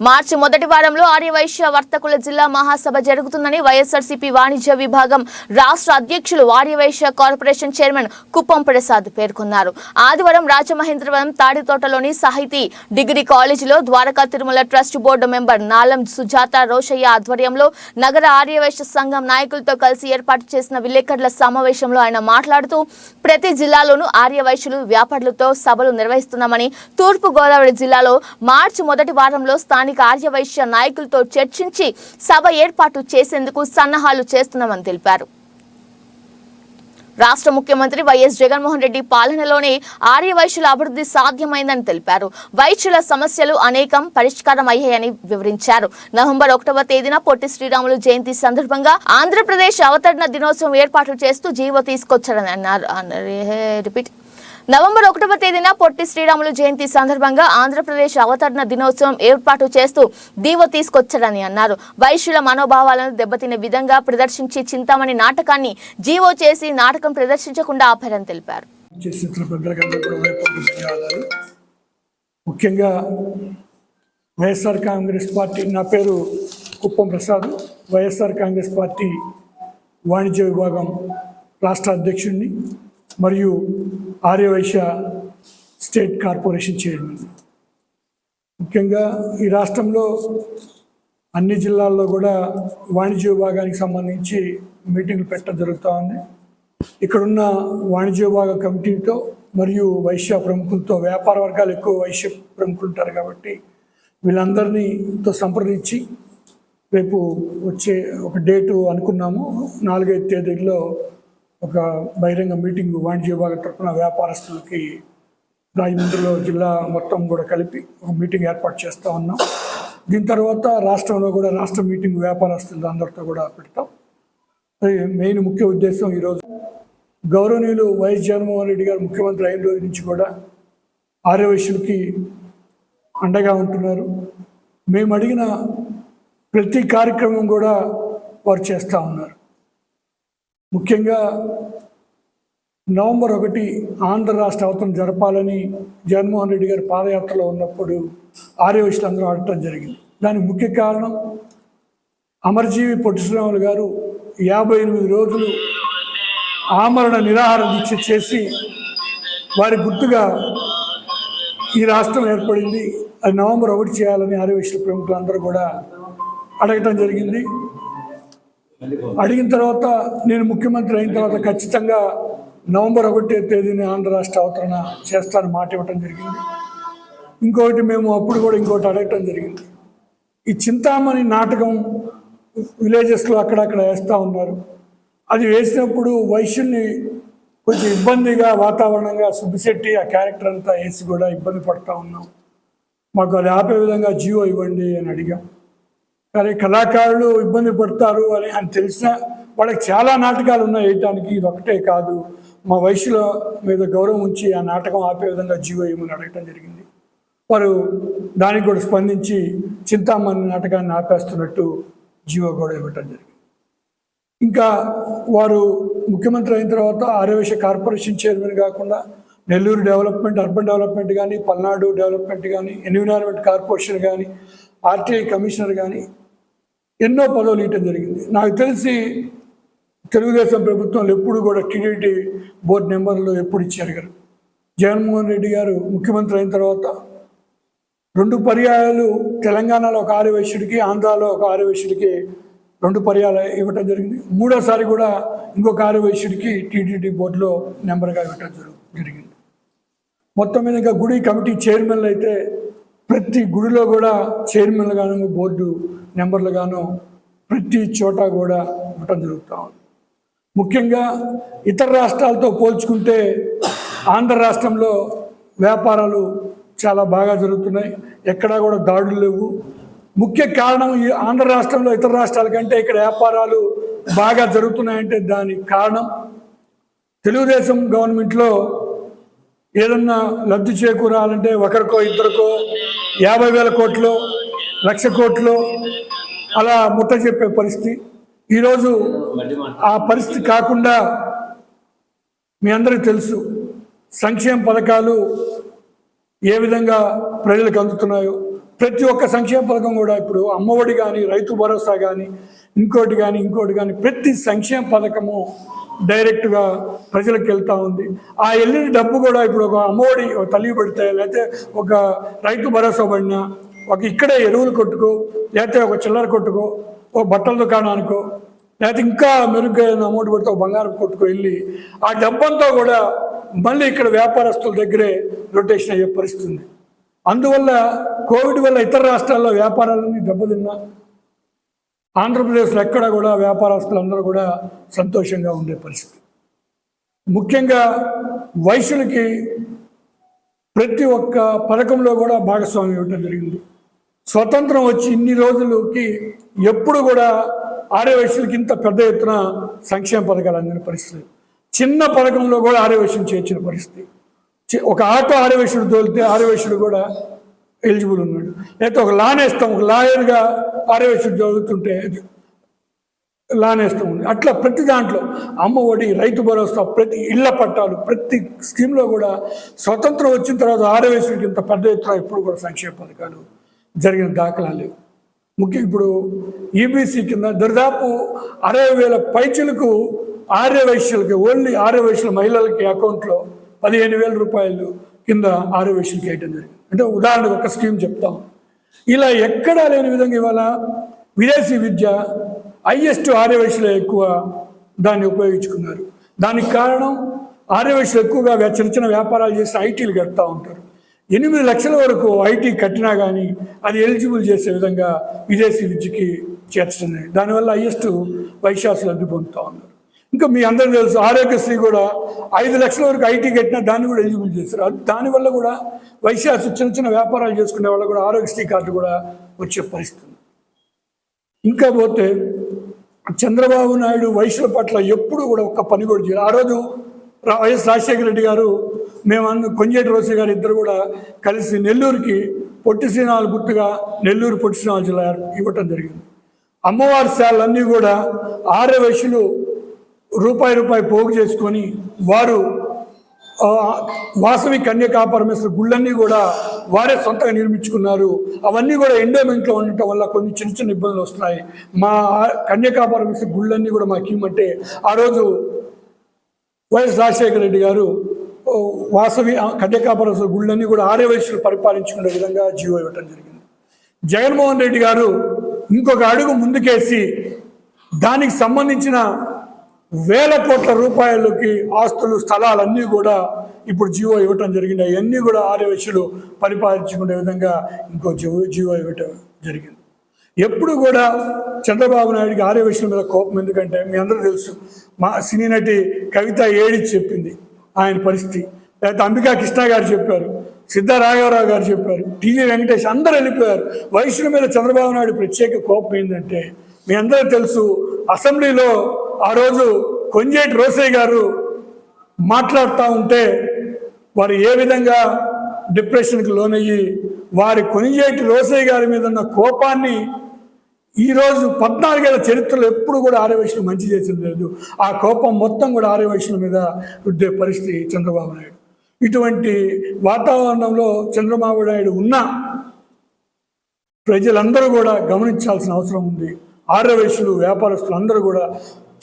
మార్చి మొదటి వారంలో ఆర్యవైశ్య వర్తకుల జిల్లా మహాసభ జరుగుతుందని వైఎస్ఆర్సీపీ వాణిజ్య విభాగం రాష్ట్ర అధ్యక్షులు ఆర్యవైశ్య కార్పొరేషన్ చైర్మన్ కుప్పం ప్రసాద్ పేర్కొన్నారు. ఆదివారం రాజమహేంద్రవరం తాడితోటలోని సాహితీ డిగ్రీ కాలేజీలో Dwaraka Tirumala trust board member Nalam Sujatha Rosaiah ఆధ్వర్యంలో నగర ఆర్యవైశ్య సంఘం నాయకులతో కలిసి ఏర్పాటు చేసిన విలేకరుల సమావేశంలో ఆయన మాట్లాడుతూ ప్రతి జిల్లాలోనూ ఆర్యవైశ్యులు వ్యాపారులతో సభలు నిర్వహిస్తున్నామని తూర్పు గోదావరి జిల్లాలో మార్చి మొదటి వారంలో స్థానిక ఆర్యవైశ్య నాయకులతో చర్చించి సభ ఏర్పాటు చేసేందుకు సన్నాహాలు చేస్తున్నామని తెలిపారు. రాష్ట్ర ముఖ్యమంత్రి వైఎస్ జగన్మోహన్ రెడ్డి పాలనలోనే ఆర్యవైశ్యుల అభివృద్ధి సాధ్యమైందని తెలిపారు. వైశ్యుల సమస్యలు అనేకం పరిష్కారం అయ్యాయని వివరించారు. నవంబర్ ఒకటవ తేదీన పొట్టి శ్రీరాములు జయంతి సందర్భంగా ఆంధ్రప్రదేశ్ అవతరణ దినోత్సవం ఏర్పాటు చేస్తూ జీవో తీసుకొచ్చారని అన్నారు. రిపీట్. నవంబర్ ఒకటవ తేదీన పొట్టి శ్రీరాములు జయంతి సందర్భంగా ఆంధ్రప్రదేశ్ అవతరణ దినోత్సవం ఏర్పాటు చేస్తూ దీవ తీసుకొచ్చాడని అన్నారు. వైశ్యుల మనోభావాలను దెబ్బతినే విధంగా ప్రదర్శించి చింతామణి నాటకాన్ని జీవో చేసి నాటకం ప్రదర్శించకుండా ఆపారని తెలిపారు. ముఖ్యంగా వైఎస్ఆర్ కాంగ్రెస్ పార్టీ నా పేరు కుప్పం ప్రసాద్. వైఎస్ఆర్ కాంగ్రెస్ పార్టీ వాణిజ్య విభాగం రాష్ట్ర అధ్యక్షుడిని. మరియు ఆర్యవైశ్య స్టేట్ కార్పొరేషన్ చైర్మన్. ముఖ్యంగా ఈ రాష్ట్రంలో అన్ని జిల్లాల్లో కూడా వాణిజ్య విభాగానికి సంబంధించి మీటింగ్లు పెట్టడం జరుగుతూ ఉంది. ఇక్కడున్న వాణిజ్య విభాగ కమిటీతో మరియు వైశ్య ప్రముఖులతో వ్యాపార వర్గాలు ఎక్కువ వైశ్య ప్రముఖులు ఉంటారు కాబట్టి వీళ్ళందరినీతో సంప్రదించి రేపు వచ్చే ఒక డేటు అనుకున్నాము. నాలుగైదు తేదీల్లో ఒక బహిరంగ మీటింగ్ వాణిజ్య విభాగ తరఫున వ్యాపారస్తులకి రాజమండ్రిలో జిల్లా మొత్తం కూడా కలిపి ఒక మీటింగ్ ఏర్పాటు చేస్తూ ఉన్నాం. దీని తర్వాత రాష్ట్రంలో కూడా రాష్ట్ర మీటింగ్ వ్యాపారస్తులు అందరితో కూడా పెడతాం. అది మెయిన్ ముఖ్య ఉద్దేశం ఈరోజు. గౌరవనీయులు వైఎస్ జగన్మోహన్ రెడ్డి గారు ముఖ్యమంత్రి అయిన రోజు నుంచి కూడా ఆర్యవైశ్యులకి అండగా ఉంటున్నారు. మేము అడిగిన ప్రతి కార్యక్రమం కూడా వారు చేస్తూ ఉన్నారు. ముఖ్యంగా నవంబర్ ఒకటి ఆంధ్ర రాష్ట్ర అవతరం జరపాలని జగన్మోహన్ రెడ్డి గారు పాదయాత్రలో ఉన్నప్పుడు ఆర్యవైశ్యులు అందరూ ఆడటం జరిగింది. దానికి ముఖ్య కారణం అమరజీవి పొట్టి శ్రీరాములు గారు యాభై ఎనిమిది రోజులు ఆమరణ నిరాహార దీక్ష చేసి వారి గుర్తుగా ఈ రాష్ట్రం ఏర్పడింది. అది నవంబర్ ఒకటి చేయాలని ఆర్యవైశ్యుల ప్రముఖులందరూ కూడా అడగటం జరిగింది. అడిగిన తర్వాత నేను ముఖ్యమంత్రి అయిన తర్వాత ఖచ్చితంగా నవంబర్ ఒకటి తేదీని ఆంధ్ర రాష్ట్ర అవతరణ చేస్తానని మాట ఇవ్వటం జరిగింది. ఇంకొకటి మేము అప్పుడు కూడా ఇంకోటి అడగటం జరిగింది. ఈ చింతామణి నాటకం విలేజెస్లో అక్కడక్కడ వేస్తూ ఉన్నారు. అది వేసినప్పుడు వైశ్యుల్ని కొంచెం ఇబ్బందిగా వాతావరణంగా సుబ్బిశెట్టి ఆ క్యారెక్టర్ అంతా వేసి కూడా ఇబ్బంది పడుతూ ఉన్నాం. మాకు అది ఆపే విధంగా జియో ఇవ్వండి అని అడిగాం. కానీ కళాకారులు ఇబ్బంది పడతారు అని అని తెలిసిన వాళ్ళకి చాలా నాటకాలు ఉన్నాయి వేయటానికి. ఇది ఒకటే కాదు. మా వయసులో మీద గౌరవం ఉంచి ఆ నాటకం ఆపే విధంగా జీవో ఇవ్వమని అడగటం జరిగింది. వారు దానికి కూడా స్పందించి చింతామణి నాటకాన్ని ఆపేస్తున్నట్టు జీవో కూడా ఇవ్వటం జరిగింది. ఇంకా వారు ముఖ్యమంత్రి అయిన తర్వాత ఆర్యవేశ కార్పొరేషన్ చైర్మన్ కాకుండా నెల్లూరు డెవలప్మెంట్ అర్బన్ డెవలప్మెంట్ కానీ పల్నాడు డెవలప్మెంట్ కానీ ఎన్విరాన్మెంట్ కార్పొరేషన్ కానీ ఆర్టీఐ కమిషనర్ కానీ ఎన్నో పదవులు ఇవ్వటం జరిగింది. నాకు తెలిసి తెలుగుదేశం ప్రభుత్వంలో ఎప్పుడు కూడా టీడీటీ బోర్డు నెంబర్లు ఎప్పుడు ఇచ్చారు గారు జగన్మోహన్ రెడ్డి గారు ముఖ్యమంత్రి అయిన తర్వాత రెండు పర్యాయాలు తెలంగాణలో ఒక ఆర్యవేశ్యుడికి ఆంధ్రాలో ఒక ఆర్యవేశ్యుడికి రెండు పర్యాలు ఇవ్వటం జరిగింది. మూడోసారి కూడా ఇంకొక ఆర్యవేశ్యుడికి టీటీడీ బోర్డులో నెంబర్గా ఇవ్వటం జరుగు జరిగింది. మొత్తం మీద ఇంకా గుడి కమిటీ చైర్మన్లు అయితే ప్రతి గుడిలో కూడా చైర్మన్లు గాను బోర్డు నెంబర్లు గాను ప్రతి చోట కూడా ఉండటం జరుగుతూ ఉంది. ముఖ్యంగా ఇతర రాష్ట్రాలతో పోల్చుకుంటే ఆంధ్ర రాష్ట్రంలో వ్యాపారాలు చాలా బాగా జరుగుతున్నాయి. ఎక్కడా కూడా దాడులు లేవు. ముఖ్య కారణం ఈ ఆంధ్ర రాష్ట్రంలో ఇతర రాష్ట్రాల కంటే ఇక్కడ వ్యాపారాలు బాగా జరుగుతున్నాయంటే దానికి కారణం తెలుగుదేశం గవర్నమెంట్లో ఏదన్నా లబ్ధి చేకూరాలంటే ఒకరికో ఇద్దరికో యాభై వేల కోట్లు లక్ష కోట్లు అలా ముట్ట చెప్పే పరిస్థితి. ఈరోజు ఆ పరిస్థితి కాకుండా మీ అందరికీ తెలుసు సంక్షేమ పథకాలు ఏ విధంగా ప్రజలకు అందుతున్నాయో. ప్రతి ఒక్క సంక్షేమ పథకం కూడా ఇప్పుడు అమ్మఒడి కానీ రైతు భరోసా కానీ ఇంకోటి కానీ ఇంకోటి కానీ ప్రతి సంక్షేమ పథకము డైరెక్ట్గా ప్రజలకు వెళ్తూ ఉంది. ఆ వెళ్ళిన డబ్బు కూడా ఇప్పుడు ఒక అమ్మఒడి తల్లి పడితే లేకపోతే ఒక రైతు భరోసా పడినా ఒక ఇక్కడే ఎరువులు కొట్టుకో లేకపోతే ఒక చిల్లర కొట్టుకో ఒక బట్టల దుకాణానికో లేకపోతే ఇంకా మెరుగ్గా అమౌంట్ పెడితే ఒక బంగారం కొట్టుకో వెళ్ళి ఆ డబ్బంతా కూడా మళ్ళీ ఇక్కడ వ్యాపారస్తుల దగ్గరే రొటేషన్ అయ్యే పరిస్థితి ఉంది. అందువల్ల కోవిడ్ వల్ల ఇతర రాష్ట్రాల్లో వ్యాపారాలన్నీ దెబ్బతిన్నా ఆంధ్రప్రదేశ్లో ఎక్కడ కూడా వ్యాపారస్తులందరూ కూడా సంతోషంగా ఉండే పరిస్థితి. ముఖ్యంగా వైశ్యులకి ప్రతి ఒక్క పథకంలో కూడా భాగస్వామ్యం ఇవ్వడం జరిగింది. స్వతంత్రం వచ్చి ఇన్ని రోజులకి ఎప్పుడు కూడా ఆర్యవైశ్యులకి ఇంత పెద్ద ఎత్తున సంక్షేమ పథకాలు అందిన పరిస్థితి చిన్న పథకంలో కూడా ఆర్యవైశ్యం చేర్చిన పరిస్థితి. ఒక ఆటో ఆర్యవైశ్యుడు తోలితే ఆర్యవైశ్యుడు కూడా ఎలిజిబుల్ ఉన్నాడు. లేకపోతే ఒక లాన్ వేస్తాం ఒక లాయర్గా పారవేశం చదువుతుంటే లానేస్తూ ఉంది. అట్లా ప్రతి దాంట్లో అమ్మ ఒడి రైతు భరోసా ప్రతి ఇళ్ళ పట్టాలు ప్రతి స్కీమ్లో కూడా స్వతంత్రం వచ్చిన తర్వాత ఆర్యవేశ్వరికి ఇంత పెద్ద ఎత్తున ఇప్పుడు కూడా సంక్షేమ పథకాలు జరిగిన దాఖలా లేవు. ముఖ్యం ఇప్పుడు ఈబీసీ కింద దాదాపు అరవై వేల పైచులకు ఆర్యవైశ్యులకి ఓన్లీ ఆర్యవైశ్యుల మహిళలకి అకౌంట్లో పదిహేను వేల రూపాయలు కింద ఆర్యవైశ్యులకి వేయటం జరిగింది. అంటే ఉదాహరణకు ఒక స్కీమ్ చెప్తాం. ఇలా ఎక్కడా లేని విధంగా ఇవాళ విదేశీ విద్య హైయెస్ట్ ఆర్యవయసులో ఎక్కువ దాన్ని ఉపయోగించుకున్నారు. దానికి కారణం ఆర్యవయసులు ఎక్కువగా చిన్న చిన్న వ్యాపారాలు చేసి ఐటీలు కడతా ఉంటారు. ఎనిమిది లక్షల వరకు ఐటీ కట్టినా కానీ అది ఎలిజిబుల్ చేసే విధంగా విదేశీ విద్యకి చేర్చుతున్నాయి దానివల్ల హైయెస్ట్ వైశాసులు లబ్ధి పొందుతూ ఉన్నారు. ఇంకా మీ అందరూ తెలుసు ఆరోగ్యశ్రీ కూడా ఐదు లక్షల వరకు ఐటీ కట్టినా దాన్ని కూడా ఎలిజిబుల్ చేశారు. అది దానివల్ల కూడా వైశాసు చిన్న చిన్న వ్యాపారాలు చేసుకునే వాళ్ళు కూడా ఆరోగ్యశ్రీ కార్డు కూడా వచ్చే పరిస్థితి. ఇంకా పోతే చంద్రబాబు నాయుడు వయసుల పట్ల ఎప్పుడు కూడా ఒక్క పని కూడా చేయాలి ఆ రోజు వైఎస్ రాజశేఖర రెడ్డి గారు మేము కొంజేటి రోసి గారు ఇద్దరు కూడా కలిసి నెల్లూరుకి పొట్టి శ్రీనాలు గుర్తుగా నెల్లూరు పొట్టి శ్రీనాలు జిల్లా ఇవ్వటం జరిగింది. అమ్మవారి శాలన్నీ కూడా ఆర్య వైశ్యులు రూపాయి రూపాయి పోగు చేసుకొని వారు వాసవి కన్యకా పరమేశ్వర గుళ్ళన్నీ కూడా వారే సొంతంగా నిర్మించుకున్నారు. అవన్నీ కూడా ఎండోమెంట్లో ఉండటం వల్ల కొన్ని చిన్న చిన్న ఇబ్బందులు వస్తున్నాయి. మా కన్యకా పరమేశ్వర గుళ్ళన్నీ కూడా మాకు ఇవ్వమంటే ఆ రోజు వైఎస్ రాజశేఖర రెడ్డి గారు వాసవి కన్యకా పరమేశ్వర గుళ్ళన్నీ కూడా ఆర్యవైశ్యులు పరిపాలించుకునే విధంగా జీవో ఇవ్వటం జరిగింది. జగన్మోహన్ రెడ్డి గారు ఇంకొక అడుగు ముందుకేసి దానికి సంబంధించిన వేల కోట్ల రూపాయలకి ఆస్తులు స్థలాలన్నీ కూడా ఇప్పుడు జీవో ఇవ్వటం జరిగింది. అవన్నీ కూడా ఆర్యవైశ్యులు పరిపాలించుకునే విధంగా ఇంకో జీవో జీవో ఇవ్వటం జరిగింది. ఎప్పుడు కూడా చంద్రబాబు నాయుడికి ఆర్యవైశ్యుల మీద కోపం ఎందుకంటే మీ అందరూ తెలుసు మా సినీ నటి కవిత ఏడిచి చెప్పింది ఆయన పరిస్థితి. లేకపోతే అంబికా కృష్ణ గారు చెప్పారు సిద్ధ రాఘవరావు గారు చెప్పారు టీవీ వెంకటేష్ అందరూ వెళ్ళిపోయారు. వయసుల మీద చంద్రబాబు నాయుడు ప్రత్యేక కోపం ఏంటంటే మీ అందరూ తెలుసు అసెంబ్లీలో ఆ రోజు కొంజేటి రోసయ్య గారు మాట్లాడుతూ ఉంటే వారు ఏ విధంగా డిప్రెషన్కి లోనయ్యి వారి కొనిజేటి రోసయ్య గారి మీద ఉన్న కోపాన్ని ఈరోజు పద్నాలుగేళ్ళ చరిత్రలో ఎప్పుడు కూడా ఆర్యవైశ్యులు మంచి చేసింది లేదు. ఆ కోపం మొత్తం కూడా ఆర్యవైశ్యుల మీద రుద్దే పరిస్థితి చంద్రబాబు నాయుడు. ఇటువంటి వాతావరణంలో చంద్రబాబు నాయుడు ఉన్నా ప్రజలందరూ కూడా గమనించాల్సిన అవసరం ఉంది. ఆర్యవైశ్యులు వ్యాపారస్తులు అందరూ కూడా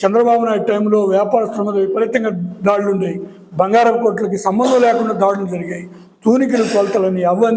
చంద్రబాబు నాయుడు టైంలో వ్యాపారస్తుల మీద విపరీతంగా దాడులు ఉన్నాయి బంగారం కోట్లకి సంబంధం లేకుండా దాడులు జరిగాయి. తూనికలు కొలతలని అవని